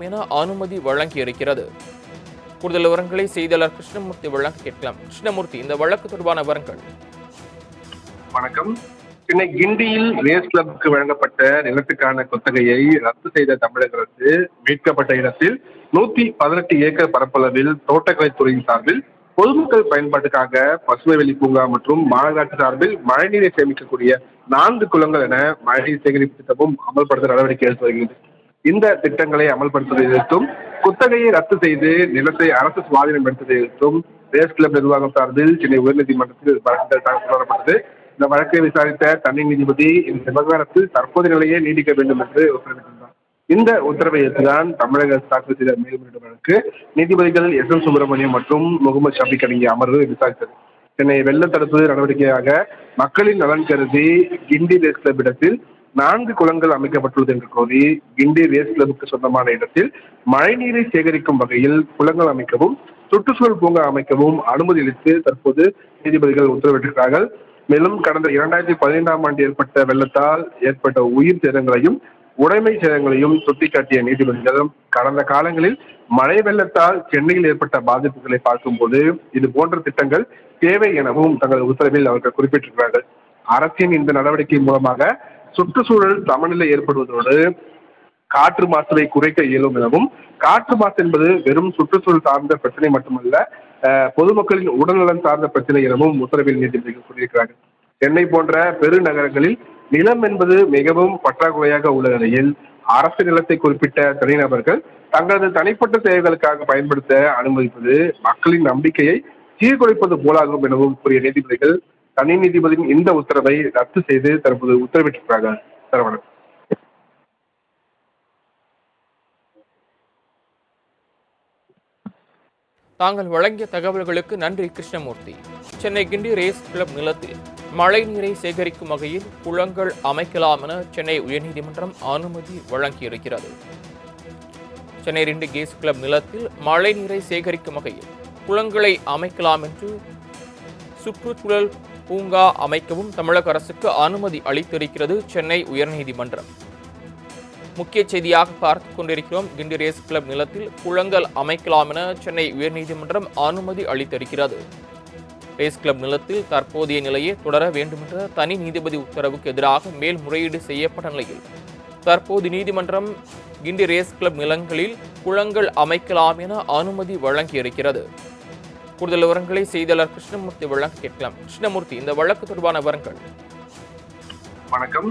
என அனுமதி வழங்கியிருக்கிறது. கூடுதல் விவரங்களை செய்தியாளர் கிருஷ்ணமூர்த்தி வழங்க கேட்கலாம். கிருஷ்ணமூர்த்தி இந்த வழக்கு தொடர்பான விவரங்கள். வணக்கம். சென்னை கிண்டியில் ரேஸ் கிளப்புக்கு வழங்கப்பட்ட நிலத்துக்கான குத்தகையை ரத்து செய்த தமிழக அரசு மீட்கப்பட்ட இடத்தில் நூத்தி பதினெட்டு ஏக்கர் பரப்பளவில் தோட்டக்கலைத்துறையின் சார்பில் பொதுமக்கள் பயன்பாட்டுக்காக பசுமைவெளி பூங்கா மற்றும் மாநகராட்சி சார்பில் மழைநீரை சேமிக்கக்கூடிய நான்கு குளங்கள் என மழைநீர் சேகரிப்பு திட்டமும் அமல்படுத்த நடவடிக்கை எடுத்து வருகிறது. இந்த திட்டங்களை அமல்படுத்துவதை எதிர்த்தும் குத்தகையை ரத்து செய்து நிலத்தை அரசு சுவாதீனம் எடுத்ததை எதிர்த்தும் ரேஸ் கிளப் நிர்வாகம் சார்பில் சென்னை உயர்நீதிமன்றத்தில் வழக்குகள் தாக்கல் தொடரப்பட்டது. இந்த வழக்கை விசாரித்த தனி நீதிபதி இந்த விவகாரத்தில் தற்போதைய நிலையே நீடிக்க வேண்டும் என்று உத்தரவிட்டிருந்தார். இந்த உத்தரவை ஏற்றுதான் தமிழக அரசு தாக்கல் செய்த மேல்முறையீடு வழக்கு. நீதிபதிகள் எஸ் எம் சுப்பிரமணியம் மற்றும் முகமது ஷபிக் அடங்கிய அமர்வு விசாரித்தது. சென்னை வெள்ள தடுப்பு நடவடிக்கையாக மக்களின் நலன் கருதி கிண்டி ரேஸ் கிளப் இடத்தில் நான்கு குளங்கள் அமைக்கப்பட்டுள்ளது என்று கூறி கிண்டி ரேஸ் கிளப்புக்கு சொந்தமான இடத்தில் மழைநீரை சேகரிக்கும் வகையில் குளங்கள் அமைக்கவும் சுற்றுச்சூழல் பூங்கா அமைக்கவும் அனுமதி அளித்து தற்போது நீதிபதிகள் உத்தரவிட்டிருக்கிறார்கள். மேலும் கடந்த இரண்டாயிரத்தி பதினைந்தாம் ஆண்டு ஏற்பட்ட வெள்ளத்தால் ஏற்பட்ட உயிர் சேதங்களையும் உடைமை சேதங்களையும் சுட்டிக்காட்டிய நீதிபதிகள் கடந்த காலங்களில் மழை வெள்ளத்தால் சென்னையில் ஏற்பட்ட பாதிப்புகளை பார்க்கும்போது இது போன்ற திட்டங்கள் தேவை எனவும் தங்கள் உத்தரவில் அவர்கள் குறிப்பிட்டிருக்கிறார்கள். அரசின் இந்த நடவடிக்கை மூலமாக சுற்றுச்சூழல் சமநிலை ஏற்படுவதோடு காற்று மாசுவை குறைக்க இயலும் எனவும் காற்று மாசு என்பது வெறும் சுற்றுச்சூழல் சார்ந்த பிரச்சனை மட்டுமல்ல பொதுமக்களின் உடல்நலன் சார்ந்த பிரச்சனை எனவும் உத்தரவில் நீதிபதிகள் கூறியிருக்கிறார்கள் சென்னை போன்ற பெருநகரங்களில் நிலம் என்பது மிகவும் பற்றாக்குறையாக உள்ள நிலையில் அரசு நிலத்தை குறிப்பிட்ட தனிநபர்கள் தங்களது தனிப்பட்ட தேவைகளுக்காக பயன்படுத்த அனுமதிப்பது மக்களின் நம்பிக்கையை சீர்குலைப்பது போலாகும் எனவும் கூறிய நீதிபதிகள் தனி நீதிபதியின் இந்த உத்தரவை ரத்து செய்து தற்போது உத்தரவிட்டிருக்கிறாங்க சரவணன். தாங்கள் வழங்கிய தகவல்களுக்கு நன்றி கிருஷ்ணமூர்த்தி. சென்னை கிண்டி ரேஸ் கிளப் நிலத்தில் மழை நீரை சேகரிக்கும் வகையில் குளங்கள் அமைக்கலாம் என சென்னை உயர்நீதிமன்றம் அனுமதி வழங்கியிருக்கிறது. சென்னை ரெண்டு கேஸ் கிளப் நிலத்தில் மழை நீரை சேகரிக்கும் வகையில் குளங்களை அமைக்கலாம் என்று சுற்றுச்சூழல் பூங்கா அமைக்கவும் தமிழக அரசுக்கு அனுமதி அளித்திருக்கிறது சென்னை உயர்நீதிமன்றம். முக்கிய செய்தியாக பார்த்து கொண்டிருக்கிறோம். கிண்டி ரேஸ் கிளப் நிலத்தில் குளங்கள் அமைக்கலாம் என சென்னை உயர்நீதிமன்றம் அனுமதி அளித்திருக்கிறது. ரேஸ் கிளப் நிலத்தில் தற்போதைய நிலையை தொடர வேண்டுமென்ற தனி நீதிபதி உத்தரவுக்கு எதிராக மேல்முறையீடு செய்யப்பட்ட நிலையில் தற்போது நீதிமன்றம் கிண்டி ரேஸ் கிளப் நிலங்களில் குளங்கள் அமைக்கலாம் என அனுமதி வழங்கியிருக்கிறது. கூடுதல் விவரங்களை செய்தியாளர் கிருஷ்ணமூர்த்தி வழங்க கேட்கலாம். கிருஷ்ணமூர்த்தி இந்த வழக்கு தொடர்பான விவரங்கள். வணக்கம்.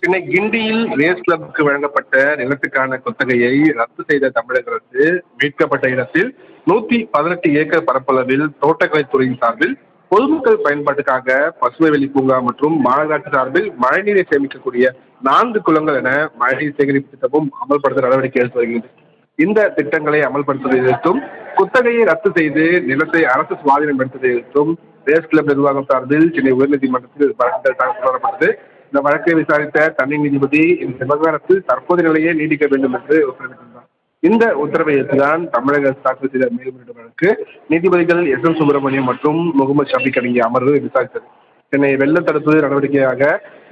சென்னை கிண்டியில் ரேஸ் கிளப்புக்கு வழங்கப்பட்ட நிலத்துக்கான குத்தகையை ரத்து செய்த தமிழக அரசு மீட்கப்பட்ட இடத்தில் நூத்தி பதினெட்டு ஏக்கர் பரப்பளவில் தோட்டக்கலைத்துறையின் சார்பில் பொதுமக்கள் பயன்பாட்டுக்காக பசுமைவெளி பூங்கா மற்றும் மாநகராட்சி சார்பில் மழைநீரை சேமிக்கக்கூடிய நான்கு குளங்கள் என மழைநீர் சேகரிப்பு திட்டமும் அமல்படுத்த நடவடிக்கை எடுத்து வருகிறது. இந்த திட்டங்களை அமல்படுத்துவதை எதிர்த்தும் குத்தகையை ரத்து செய்து நிலத்தை அரசு சுவாதீனம் எடுத்ததை எதிர்த்தும் ரேஸ் கிளப் நிர்வாகம் சார்பில் சென்னை உயர்நீதிமன்றத்தில் வழக்குகள் தொடரப்பட்டது இந்த வழக்கை விசாரித்த தனி நீதிபதி இந்த விவகாரத்தில் தற்போதைய நிலையே நீடிக்க வேண்டும் என்று உத்தரவிட்டிருந்தார். இந்த உத்தரவை ஏற்றுதான் தமிழக அரசு தாக்கல் செய்த மேல்முறையீடு வழக்கு நீதிபதிகள் எஸ் எம் சுப்பிரமணியம் மற்றும் முகமது ஷபிக் அடங்கிய அமர்வு விசாரித்தது. சென்னை வெள்ள தடுப்பு நடவடிக்கையாக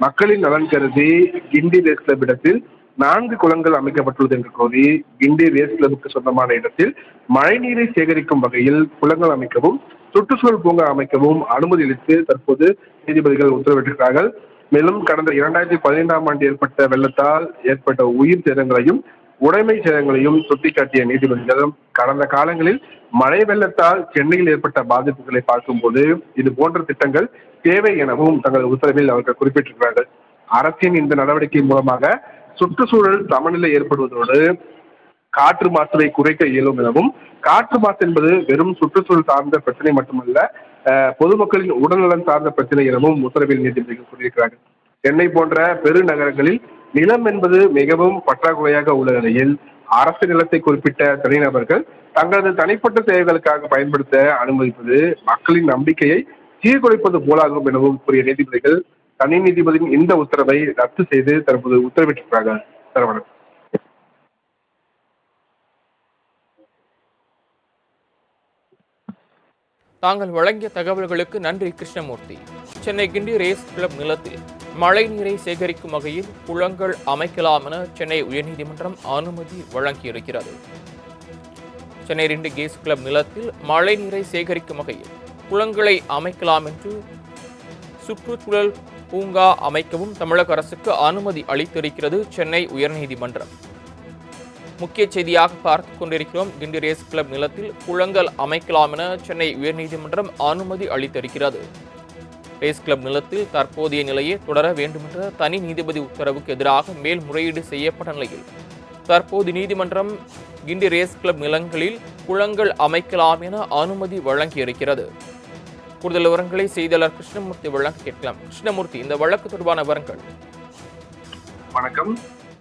மக்களின் நலன் கருதி கிண்டி ரேஸ் கிளப் இடத்தில் நான்கு குளங்கள் அமைக்கப்பட்டுள்ளது என்று கூறி கிண்டி ரேஸ் கிளப்புக்கு சொந்தமான இடத்தில் மழைநீரை சேகரிக்கும் வகையில் குளங்கள் அமைக்கவும் சுற்றுச்சூழல் பூங்கா அமைக்கவும் அனுமதி அளித்து தற்போது நீதிபதிகள் உத்தரவிட்டிருக்கிறார்கள். மேலும் கடந்த இரண்டாயிரத்தி பதினைந்தாம் ஆண்டு ஏற்பட்ட வெள்ளத்தால் ஏற்பட்ட உயிர் சேதங்களையும் உடைமை சேதங்களையும் சுட்டிக்காட்டிய நீதிபதிகள் கடந்த காலங்களில் மழை வெள்ளத்தால் சென்னையில் ஏற்பட்ட பாதிப்புகளை பார்க்கும்போது இது போன்ற திட்டங்கள் தேவை எனவும் தங்கள் உத்தரவில் அவர்கள் குறிப்பிட்டிருக்கிறார்கள். அரசின் இந்த நடவடிக்கை மூலமாக சுற்றுச்சூழல் சமநிலை ஏற்படுவதோடு காற்று மாசுவை குறைக்க இயலும் எனவும் காற்று மாசு என்பது வெறும் சுற்றுச்சூழல் சார்ந்த பிரச்சனை மட்டுமல்ல பொதுமக்களின் உடல்நலன் சார்ந்த பிரச்சனை எனவும் உத்தரவில் நீதிபதிகள் கூறியிருக்கிறார்கள் சென்னை போன்ற பெருநகரங்களில் நிலம் என்பது மிகவும் பற்றாக்குறையாக உள்ள நிலையில் அரசு நிலத்தை குறிப்பிட்ட தனிநபர்கள் தங்களது தனிப்பட்ட தேவைகளுக்காக பயன்படுத்த அனுமதிப்பது மக்களின் நம்பிக்கையை சீர்குலைப்பது போலாகும் எனவும் கூறிய நீதிபதிகள் தனி நீதிபதியின் இந்த உத்தரவை ரத்து செய்து தற்போது உத்தரவிட்டிருக்கிறார்கள் சரவணன். தாங்கள் வழங்கிய தகவல்களுக்கு நன்றி கிருஷ்ணமூர்த்தி. சென்னை கிண்டி ரேஸ் கிளப் நிலத்தில் மழைநீரை சேகரிக்கும் வகையில் குளங்கள் அமைக்கலாம் என சென்னை உயர்நீதிமன்றம் அனுமதி வழங்கியிருக்கிறது. சென்னை ரெண்டு கேஸ் கிளப் நிலத்தில் மழைநீரை சேகரிக்கும் வகையில் குளங்களை அமைக்கலாம் என்று சுற்றுச்சூழல் பூங்கா அமைக்கவும் தமிழக அரசுக்கு அனுமதி அளித்திருக்கிறது சென்னை உயர்நீதிமன்றம். முக்கிய செய்தியாக பார்த்து கொண்டிருக்கிறோம். கிண்டி ரேஸ் கிளப் நிலத்தில் குளங்கள் அமைக்கலாம் என சென்னை உயர்நீதிமன்றம் அனுமதி அளித்திருக்கிறது. ரேஸ் கிளப் நிலத்தில் தற்போதைய நிலையை தொடர வேண்டுமென்ற தனி நீதிபதி உத்தரவுக்கு எதிராக மேல்முறையீடு செய்யப்பட்ட நிலையில் தற்போது நீதிமன்றம் கிண்டி ரேஸ் கிளப் நிலங்களில் குளங்கள் அமைக்கலாம் என அனுமதி வழங்கியிருக்கிறது. கூடுதல் விவரங்களை செய்தியாளர் கிருஷ்ணமூர்த்தி வழங்க கேட்கலாம். கிருஷ்ணமூர்த்தி இந்த வழக்கு தொடர்பான விவரங்கள். வணக்கம்.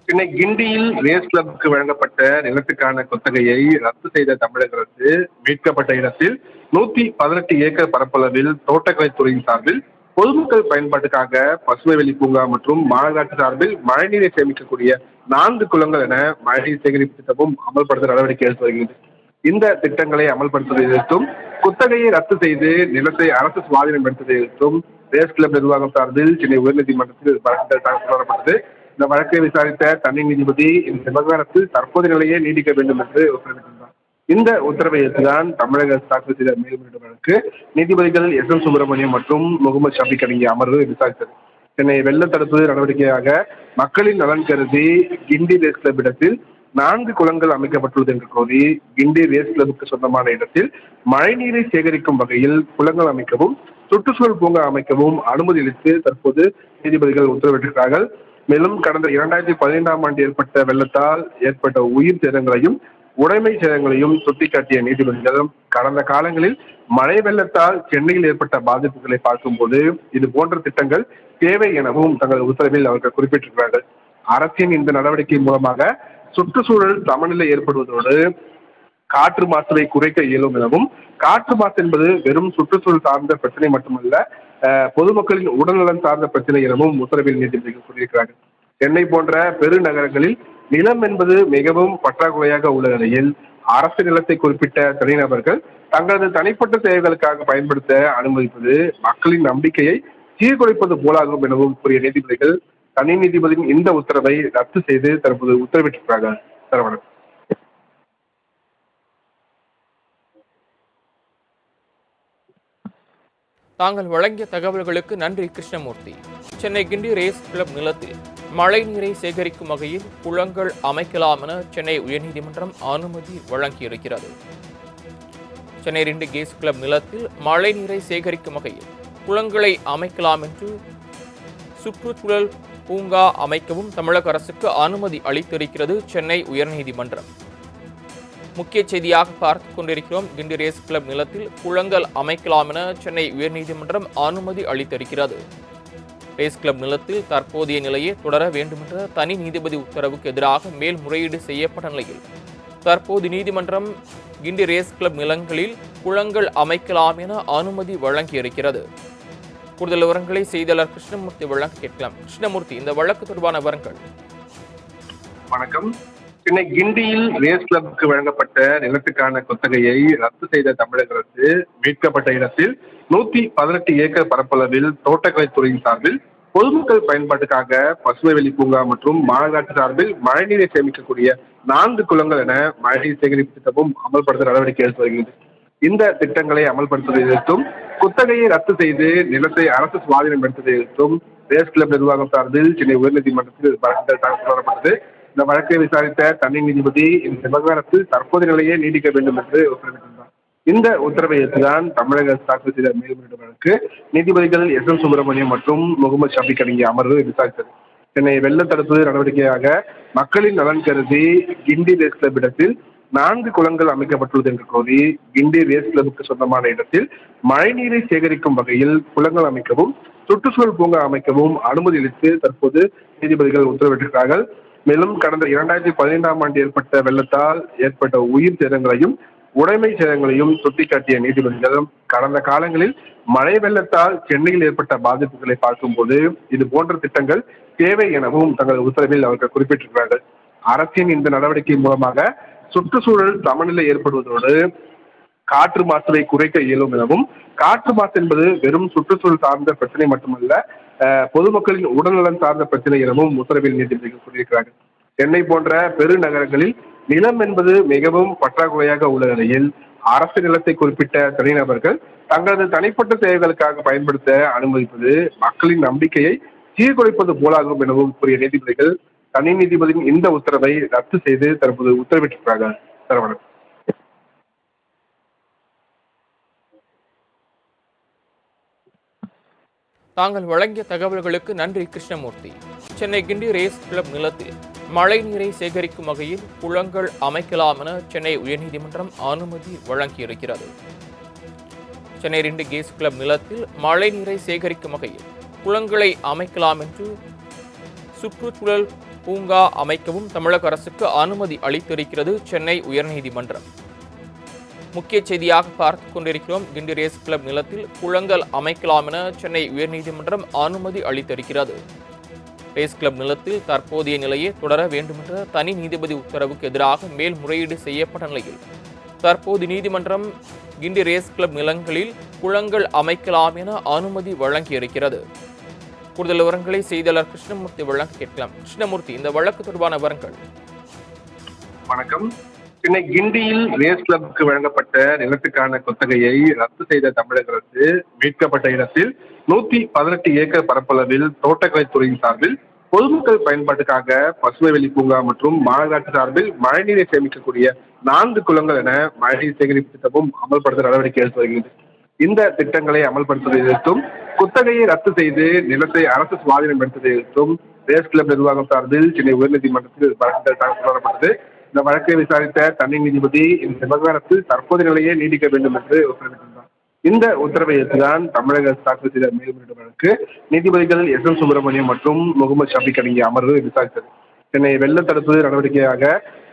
சென்னை கிண்டியில் ரேஸ் கிளப்புக்கு வழங்கப்பட்ட நிலத்துக்கான குத்தகையை ரத்து செய்த தமிழக அரசு மீட்கப்பட்ட இடத்தில் நூத்தி பதினெட்டு ஏக்கர் பரப்பளவில் தோட்டக்கலைத்துறையின் சார்பில் பொதுமக்கள் பயன்பாட்டுக்காக பசுமைவெளி பூங்கா மற்றும் மாநகராட்சி சார்பில் மழைநீரை சேமிக்கக்கூடிய நான்கு குளங்கள் என மழைநீர் சேகரிப்பு திட்டமும் அமல்படுத்த நடவடிக்கை எடுத்து வருகிறது. இந்த திட்டங்களை அமல்படுத்துவதை எதிர்த்தும் குத்தகையை ரத்து செய்து நிலத்தை அரசு சுவாதீனம் எடுத்ததை எதிர்த்தும் ரேஸ் கிளப் நிர்வாகம் சார்பில் சென்னை உயர்நீதிமன்றத்தில் வழக்கு தாக்கல் தொடரப்பட்டது. இந்த வழக்கை விசாரித்த தனி நீதிபதி இந்த விவகாரத்தில் தற்போதைய நிலையே நீடிக்க வேண்டும் என்று உத்தரவிட்டிருந்தார். இந்த உத்தரவை ஏற்றுதான் தமிழக அரசு தாக்கல் செய்த மேல்முறையீடு வழக்கு நீதிபதிகள் எஸ் எம் சுப்பிரமணியம் மற்றும் முகமது ஷபிக் அடங்கிய அமர்வு விசாரித்தது. சென்னை வெள்ள தடுப்பு நடவடிக்கையாக மக்களின் நலன் கருதி கிண்டி ரேஸ் கிளப் இடத்தில் நான்கு குளங்கள் அமைக்கப்பட்டுள்ளது என்று கூறி கிண்டி ரேஸ் கிளப்புக்கு சொந்தமான இடத்தில் மழைநீரை சேகரிக்கும் வகையில் குளங்கள் அமைக்கவும் சுற்றுச்சூழல் பூங்கா அமைக்கவும் அனுமதி அளித்து தற்போது நீதிபதிகள் உத்தரவிட்டிருக்கிறார்கள். மேலும் கடந்த இரண்டாயிரத்தி பதினைந்தாம் ஆண்டு ஏற்பட்ட வெள்ளத்தால் ஏற்பட்ட உயிர் சேதங்களையும் உடைமை சேதங்களையும் சுட்டிக்காட்டிய நீதிபதிகள் கடந்த காலங்களில் மழை வெள்ளத்தால் சென்னையில் ஏற்பட்ட பாதிப்புகளை பார்க்கும்போது இது போன்ற திட்டங்கள் தேவை எனவும் தங்கள் உத்தரவில் அவர்கள் குறிப்பிட்டிருக்கிறார்கள். அரசின் இந்த நடவடிக்கை மூலமாக சுற்றுச்சூழல் சமநிலை ஏற்படுவதோடு காற்று மாசுவை குறைக்க இயலும் எனவும் காற்று மாசு என்பது வெறும் சுற்றுச்சூழல் சார்ந்த பிரச்சனை மட்டுமல்ல பொதுமக்களின் உடல்நலன் சார்ந்த பிரச்சனை எனவும் உத்தரவில் நீதிபதிகள் கூறியிருக்கிறார்கள் சென்னை போன்ற பெருநகரங்களில் நிலம் என்பது மிகவும் பற்றாக்குறையாக உள்ள நிலையில் அரசு நிலத்தை குறிப்பிட்ட தனிநபர்கள் தங்களது தனிப்பட்ட தேவைகளுக்காக பயன்படுத்த அனுமதிப்பது மக்களின் நம்பிக்கையை சீர்குலைப்பது போலாகும் எனவும் கூறிய நீதிபதிகள் தனி நீதிபதியின் இந்த உத்தரவை ரத்து செய்து தற்போது உத்தரவிட்டிருக்கிறார்கள். சரவணன். தாங்கள் வழங்கிய தகவல்களுக்கு நன்றி கிருஷ்ணமூர்த்தி. சென்னை கிண்டி ரேஸ் கிளப் நிலத்தில் மழைநீரை சேகரிக்கும் வகையில் குளங்கள் அமைக்கலாம் என சென்னை உயர்நீதிமன்றம் அனுமதி வழங்கியிருக்கிறது. சென்னை ரெண்டு கேஸ் கிளப் நிலத்தில் மழை நீரை சேகரிக்கும் வகையில் குளங்களை அமைக்கலாம் என்று சுற்றுச்சூழல் பூங்கா அமைக்கவும் தமிழக அரசுக்கு அனுமதி அளித்திருக்கிறது சென்னை உயர்நீதிமன்றம். முக்கிய செய்தியாக பார்த்து கொண்டிருக்கிறோம். கிண்டி ரேஸ் கிளப் நிலத்தில் குளங்கள் அமைக்கலாம் என சென்னை உயர்நீதிமன்றம் அனுமதி அளித்திருக்கிறது. ரேஸ் கிளப் நிலத்தில் தற்போதைய நிலையை தொடர வேண்டுமென்ற தனி நீதிபதி உத்தரவுக்கு எதிராக மேல்முறையீடு செய்யப்பட்ட நிலையில் தற்போது நீதிமன்றம் கிண்டி ரேஸ் கிளப் நிலங்களில் குளங்கள் அமைக்கலாம் என அனுமதி வழங்கியிருக்கிறது. கூடுதல் விவரங்களை செய்தியாளர் கிருஷ்ணமூர்த்தி வழங்க கேட்கலாம். கிருஷ்ணமூர்த்தி இந்த வழக்கு தொடர்பான விவரங்கள். வணக்கம். சென்னை கிண்டியில் ரேஸ் கிளப்புக்கு வழங்கப்பட்ட நிலத்துக்கான குத்தகையை ரத்து செய்த தமிழக அரசு மீட்கப்பட்ட இடத்தில் நூத்தி பதினெட்டு ஏக்கர் பரப்பளவில் தோட்டக்கலைத்துறையின் சார்பில் பொதுமக்கள் பயன்பாட்டுக்காக பசுமைவெளி பூங்கா மற்றும் மாநகராட்சி சார்பில் மழைநீரை சேமிக்கக்கூடிய நான்கு குளங்கள் என மழைநீர் சேகரிப்பு திட்டமும் அமல்படுத்த நடவடிக்கை எடுத்து வருகிறது இந்த திட்டங்களை அமல்படுத்துவதை எதிர்த்தும் குத்தகையை ரத்து செய்து நிலத்தை அரசு சுவாதீனம் எடுத்ததை எதிர்த்தும் ரேஸ் கிளப் நிர்வாகம் சார்பில் சென்னை உயர்நீதிமன்றத்தில் வழக்கு தாக்கல் தொடரப்பட்டது. இந்த வழக்கை விசாரித்த தனி நீதிபதி இந்த விவகாரத்தில் தற்போதைய நிலையே நீடிக்க வேண்டும் என்று உத்தரவிட்டிருந்தார். இந்த உத்தரவை ஏற்றுதான் தமிழக அரசு தாக்கல் செய்த மேல்முறையீடு வழக்கு நீதிபதிகள் எஸ் எம் சுப்பிரமணியம் மற்றும் முகமது ஷபிக் அடங்கிய அமர்வு விசாரித்தது. சென்னை வெள்ள தடுப்பு நடவடிக்கையாக மக்களின் நலன் கருதி கிண்டி ரேஸ் கிளப் இடத்தில் நான்கு குளங்கள் அமைக்கப்பட்டுள்ளது என்று கூறி கிண்டி ரேஸ் கிளப்புக்கு சொந்தமான இடத்தில் மழைநீரை சேகரிக்கும் வகையில் குளங்கள் அமைக்கவும் சுற்றுச்சூழல் பூங்கா அமைக்கவும் அனுமதி அளித்து தற்போது நீதிபதிகள் உத்தரவிட்டிருக்கிறார்கள். மேலும் கடந்த இரண்டாயிரத்தி பதினைந்தாம் ஆண்டு ஏற்பட்ட வெள்ளத்தால் ஏற்பட்ட உயிர் சேதங்களையும் உடைமை சேதங்களையும் சுட்டிக்காட்டிய நீதிபதிகள் கடந்த காலங்களில் மழை வெள்ளத்தால் சென்னையில் ஏற்பட்ட பாதிப்புகளை பார்க்கும்போது இது போன்ற திட்டங்கள் தேவை எனவும் தங்கள் உத்தரவில் அவர்கள் குறிப்பிட்டிருக்கிறார்கள். அரசின் இந்த நடவடிக்கை மூலமாக சுற்றுச்சூழல் சமநிலை ஏற்படுவதோடு காற்று மாசுவை குறைக்க இயலும் எனவும் காற்று மாசு என்பது வெறும் சுற்றுச்சூழல் சார்ந்த பிரச்சனை மட்டுமல்ல பொதுமக்களின் உடல்நலன் சார்ந்த பிரச்சனை எனவும் உத்தரவில் நீதிபதிகள் கூறியிருக்கிறார்கள் சென்னை போன்ற பெருநகரங்களில் நிலம் என்பது மிகவும் பற்றாக்குறையாக உள்ள நிலையில் அரசு நிலத்தை குறிப்பிட்ட தனிநபர்கள் தங்களது தனிப்பட்ட தேவைகளுக்காக பயன்படுத்த அனுமதிப்பது மக்களின் நம்பிக்கையை சீர்குலைப்பது போலாகும் எனவும் கூறிய நீதிபதிகள் தனி நீதிபதியின் இந்த உத்தரவை ரத்து செய்து தற்போது உத்தரவிட்டிருக்கிறார்கள். சரவணன் தாங்கள் வழங்கிய தகவல்களுக்கு நன்றி கிருஷ்ணமூர்த்தி. சென்னை கிண்டி ரேஸ் கிளப் நிலத்தில் மழை நீரை சேகரிக்கும் வகையில் குளங்கள் அமைக்கலாம் என சென்னை உயர்நீதிமன்றம் அனுமதி வழங்கியிருக்கிறது. சென்னை ரெண்டு கேஸ் கிளப் நிலத்தில் மழை நீரை சேகரிக்கும் வகையில் குளங்களை அமைக்கலாம் என்று சுற்றுச்சூழல் பூங்கா அமைக்கவும் தமிழக அரசுக்கு அனுமதி அளித்திருக்கிறது சென்னை உயர்நீதிமன்றம். முக்கிய செய்தியாக பார்த்து கொண்டிருக்கிறோம். கிண்டி ரேஸ் கிளப் நிலத்தில் குளங்கள் அமைக்கலாம் என சென்னை உயர்நீதிமன்றம் அனுமதி அளித்திருக்கிறது. ரேஸ் கிளப் நிலத்தில் தற்போதைய நிலையே தொடர வேண்டுமென்ற தனி நீதிபதி உத்தரவுக்கு எதிராக மேல்முறையீடு செய்யப்பட்ட நிலையில் தற்போது நீதிமன்றம் கிண்டி ரேஸ் கிளப் நிலங்களில் குளங்கள் அமைக்கலாம் என அனுமதி வழங்கியிருக்கிறது. கூடுதல் விவரங்களை செய்தியாளர் கிருஷ்ணமூர்த்தி வழங்க கேட்கலாம். கிருஷ்ணமூர்த்தி இந்த வழக்கு தொடர்பான விவரங்கள். வணக்கம். சென்னை கிண்டியில் ரேஸ் கிளப்புக்கு வழங்கப்பட்ட நிலத்துக்கான குத்தகையை ரத்து செய்த தமிழக அரசு மீட்கப்பட்ட இடத்தில் நூத்தி பதினெட்டு ஏக்கர் பரப்பளவில் தோட்டக்கலைத்துறையின் சார்பில் பொதுமக்கள் பயன்பாட்டுக்காக பசுமைவெளி பூங்கா மற்றும் மாநகராட்சி சார்பில் மழைநீரை சேமிக்கக்கூடிய நான்கு குளங்கள் என மழைநீர் சேகரிப்பு திட்டமும் அமல்படுத்த நடவடிக்கை எடுத்து வருகிறது. இந்த திட்டங்களை அமல்படுத்துவதை எதிர்த்தும் குத்தகையை ரத்து செய்து நிலத்தை அரசு சுவாதீனம் எடுத்ததை எதிர்த்தும் ரேஸ் கிளப் நிர்வாகம் சார்பில் சென்னை உயர்நீதிமன்றத்தில் வழக்குகள் தாக்கல் தொடரப்பட்டது. இந்த வழக்கை விசாரித்த தனி நீதிபதி இந்த விவகாரத்தில் தற்போதைய நிலையை நீடிக்க வேண்டும் என்று உத்தரவிட்டிருந்தார். இந்த உத்தரவை ஏற்றுதான் தமிழக அரசு தாக்கல் செய்த மேல்முறையீடு வழக்கு நீதிபதிகள் எஸ் எம் சுப்பிரமணியம் மற்றும் முகமது ஷபிக் அடங்கிய அமர்வு விசாரித்தது. சென்னை வெள்ள தடுப்பு நடவடிக்கையாக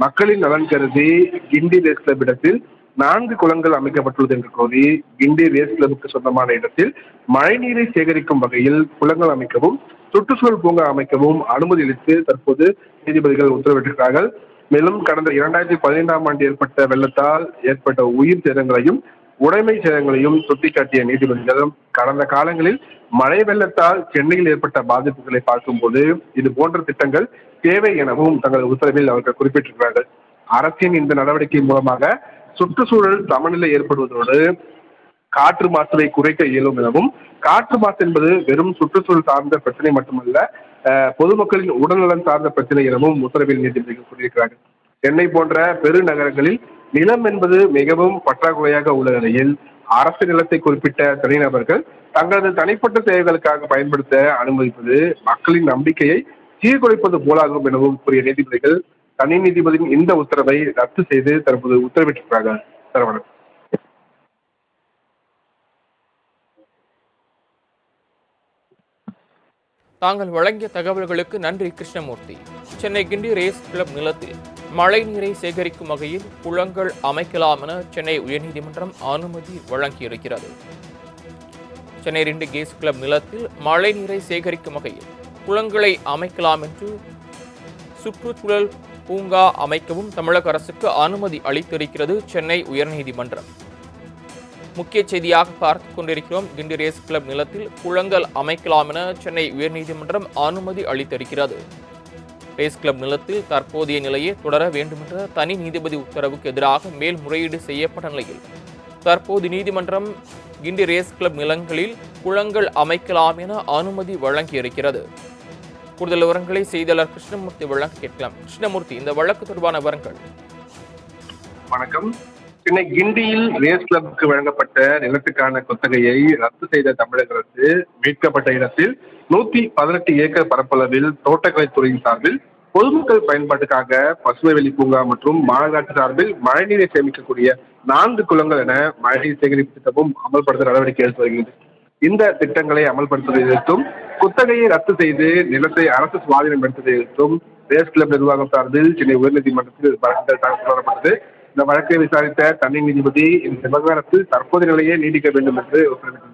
மக்களின் நலன் கருதி கிண்டி ரேஸ் கிளப் இடத்தில் நான்கு குளங்கள் அமைக்கப்பட்டுள்ளது என்று கூறி கிண்டி ரேஸ் கிளப்புக்கு சொந்தமான இடத்தில் மழைநீரை சேகரிக்கும் வகையில் குளங்கள் அமைக்கவும் சுற்றுச்சூழல் பூங்கா அமைக்கவும் அனுமதி அளித்து தற்போது நீதிபதிகள் உத்தரவிட்டிருக்கிறார்கள். மேலும் கடந்த இரண்டாயிரத்தி பதினைந்தாம் ஆண்டு ஏற்பட்ட வெள்ளத்தால் ஏற்பட்ட உயிர் சேதங்களையும் உடைமை சேதங்களையும் சுட்டிக்காட்டிய நீதிபதிகள் கடந்த காலங்களில் மழை வெள்ளத்தால் சென்னையில் ஏற்பட்ட பாதிப்புகளை பார்க்கும்போது இது போன்ற திட்டங்கள் தேவை எனவும் தங்கள் உத்தரவில் அவர்கள் குறிப்பிட்டிருக்கிறார்கள். அரசின் இந்த நடவடிக்கை மூலமாக சுற்றுச்சூழல் சமநிலை ஏற்படுவதோடு காற்று மாசுவை குறைக்க இயலும் எனவும் காற்று மாசு என்பது வெறும் சுற்றுச்சூழல் சார்ந்த பிரச்சனை மட்டுமல்ல பொதுமக்களின் உடல்நலன் சார்ந்த பிரச்சனை எனவும் உத்தரவில் நீதிபதிகள் கூறியிருக்கிறார்கள் சென்னை போன்ற பெருநகரங்களில் நிலம் என்பது மிகவும் பற்றாக்குறையாக உள்ள நிலையில் அரசு நிலத்தை குறிப்பிட்ட தனிநபர்கள் தங்களது தனிப்பட்ட தேவைகளுக்காக பயன்படுத்த அனுமதிப்பது மக்களின் நம்பிக்கையை சீர்குலைப்பது போலாகும் எனவும் கூறிய நீதிபதிகள் தனி நீதிபதியின் இந்த உத்தரவை ரத்து செய்து தற்போது உத்தரவிட்டிருக்கிறார்கள் சரவணன். தாங்கள் வழங்கிய தகவல்களுக்கு நன்றி கிருஷ்ணமூர்த்தி. சென்னை கிண்டி ரேஸ் கிளப் நிலத்தில் மழை நீரை சேகரிக்கும் வகையில் குளங்கள் அமைக்கலாம் என சென்னை உயர்நீதிமன்றம் அனுமதி வழங்கியிருக்கிறது. சென்னை ரெண்டு கேஸ் கிளப் நிலத்தில் மழை நீரை சேகரிக்கும் வகையில் குளங்களை அமைக்கலாம் என்று சுற்றுச்சூழல் பூங்கா அமைக்கவும் தமிழக அரசுக்கு அனுமதி அளித்திருக்கிறது சென்னை உயர்நீதிமன்றம். முக்கிய செய்தியாக பார்த்து கொண்டிருக்கிறோம். கிண்டி ரேஸ் கிளப் நிலத்தில் குளங்கள் அமைக்கலாம் என சென்னை உயர்நீதிமன்றம் அனுமதி அளித்திருக்கிறது. ரேஸ் கிளப் நிலத்தில் தற்போதைய நிலையை தொடர வேண்டுமென்ற தனி நீதிபதி உத்தரவுக்கு எதிராக மேல்முறையீடு செய்யப்பட்ட நிலையில் தற்போது நீதிமன்றம் கிண்டி ரேஸ் கிளப் நிலங்களில் குளங்கள் அமைக்கலாம் என அனுமதி வழங்கியிருக்கிறது. கூடுதல் விவரங்களை செய்தியாளர் கிருஷ்ணமூர்த்தி வழங்க கேட்கலாம். கிருஷ்ணமூர்த்தி இந்த வழக்கு தொடர்பான விவரங்கள். வணக்கம். சென்னை கிண்டியில் ரேஸ் கிளப்புக்கு வழங்கப்பட்ட நிலத்துக்கான குத்தகையை ரத்து செய்த தமிழக அரசு மீட்கப்பட்ட இடத்தில் நூத்தி பதினெட்டு ஏக்கர் பரப்பளவில் தோட்டக்கலைத்துறையின் சார்பில் பொதுமக்கள் பயன்பாட்டுக்காக பசுமைவெளி பூங்கா மற்றும் மாநகராட்சி சார்பில் மழைநீரை சேமிக்கக்கூடிய நான்கு குளங்கள் என மழைநீர் சேகரிப்பு திட்டமும் அமல்படுத்த நடவடிக்கை எடுத்து வருகிறது. இந்த திட்டங்களை அமல்படுத்துவதை எதிர்த்தும் குத்தகையை ரத்து செய்து நிலத்தை அரசு சுவாதீனம் எடுத்ததை எதிர்த்தும் ரேஸ் கிளப் நிர்வாகம் சார்பில் சென்னை உயர்நீதிமன்றத்தில் வழக்குகள் தாக்கல் தொடரப்பட்டது இந்த வழக்கை விசாரித்த தனி நீதிபதி இந்த விவகாரத்தில் தற்போதைய நிலையை நீடிக்க வேண்டும் என்று உத்தரவிட்டிருந்தார்.